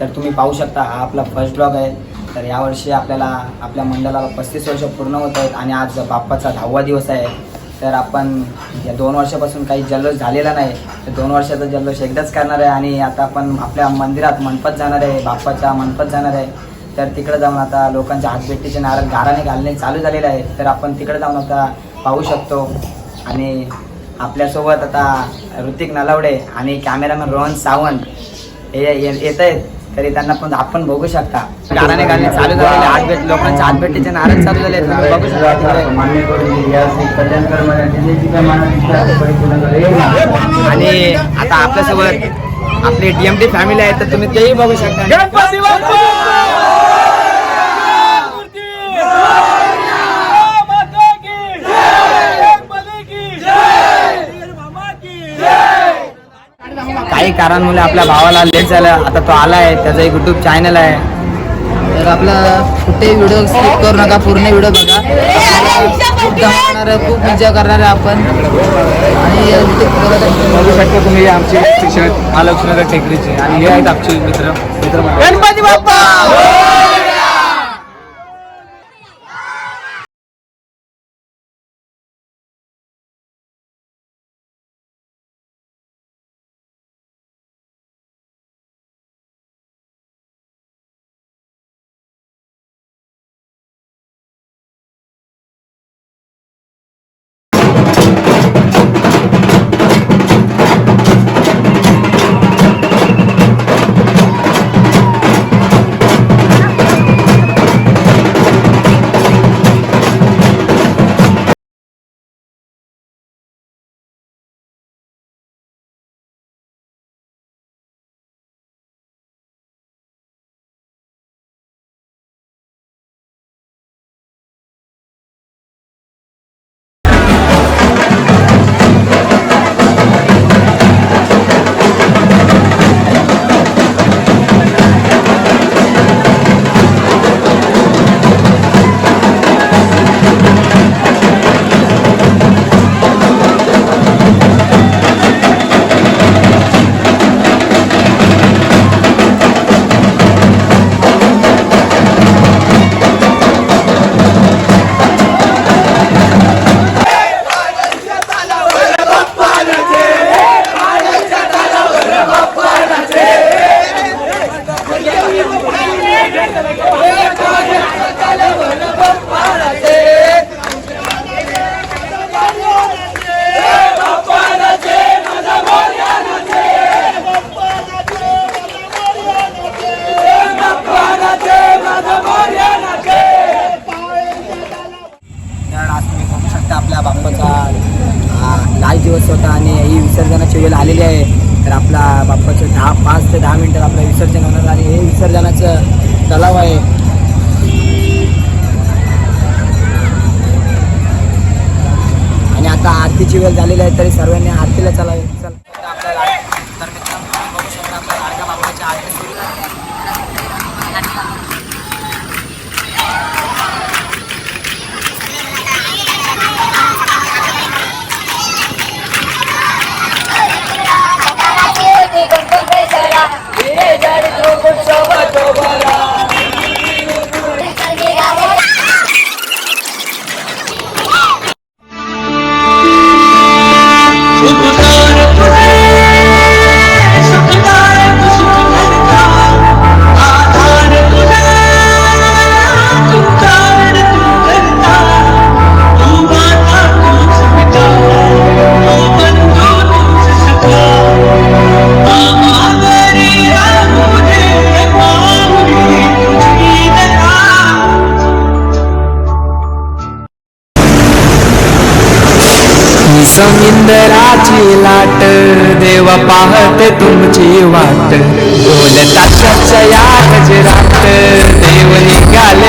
तर तुम्ही पाहू शकता हा आपला फर्स्ट ब्लॉग आहे. तर यावर्षी आपल्याला आपल्या मंडळाला पस्तीस वर्ष पूर्ण होत आहेत आणि आज बाप्पाचा दहावा दिवस आहे. तर आपण या दोन वर्षापासून काही जल्लोष झालेला नाही. तर दोन वर्षाचा जल्लोष एकदाच करणार आहे आणि आता आपण आपल्या मंदिरात मनपत जाणार आहे बाप्पाच्या मनपत जाणार आहे. तर तिकडे जाऊन आता लोकांच्या हातभेटीचे नारळ गाराने घालणे चालू झालेले आहे. तर आपण तिकडे जाऊन आता पाहू शकतो. आणि आपल्यासोबत आता ऋतिक नलावडे आणि कॅमेरामॅन रोहन सावंत येत आहेत. तरी त्यांना पण आपण बघू शकता. गाण्याने गाणे चालू झालेले हातभेट लोकांच्या हातभेटीचे नारळ चालू झाले. तुम्ही बघू शकता. आणि आता आपल्यासोबत आपली डीएमडी फॅमिली आहे तर तुम्ही तेही बघू शकता. काही कारणामुळे आपल्या भावाला लेट झालं. आता तो आला आहे त्याचा एक युट्यूब चॅनल आहे. तर आपला कुठेही व्हिडिओ स्किप करू नका पूर्ण व्हिडिओ बघा. खूप जमणार आहे खूप मजा करणार आहे आपण. आणि. बघू शकता तुम्ही आमचे शिक्षक महालक्ष्मीनगर टेकडीचे. आणि हे आहेत आमचे मित्र मित्र गणपती बाप्पा! विसर्जनाची वेळ आलेली आहे. तर आपला बाप्पाचं दहा पाच ते दहा मिनटात आपलं विसर्जन होणार आणि हे विसर्जनाचं तलाव आहे. आणि आता आरतीची वेळ झालेली आहे तरी सर्वांनी आरतीला चला. समिंदराची लाट देवा पाहते तुमची वाट. बोलता सया गजरात देव निघाले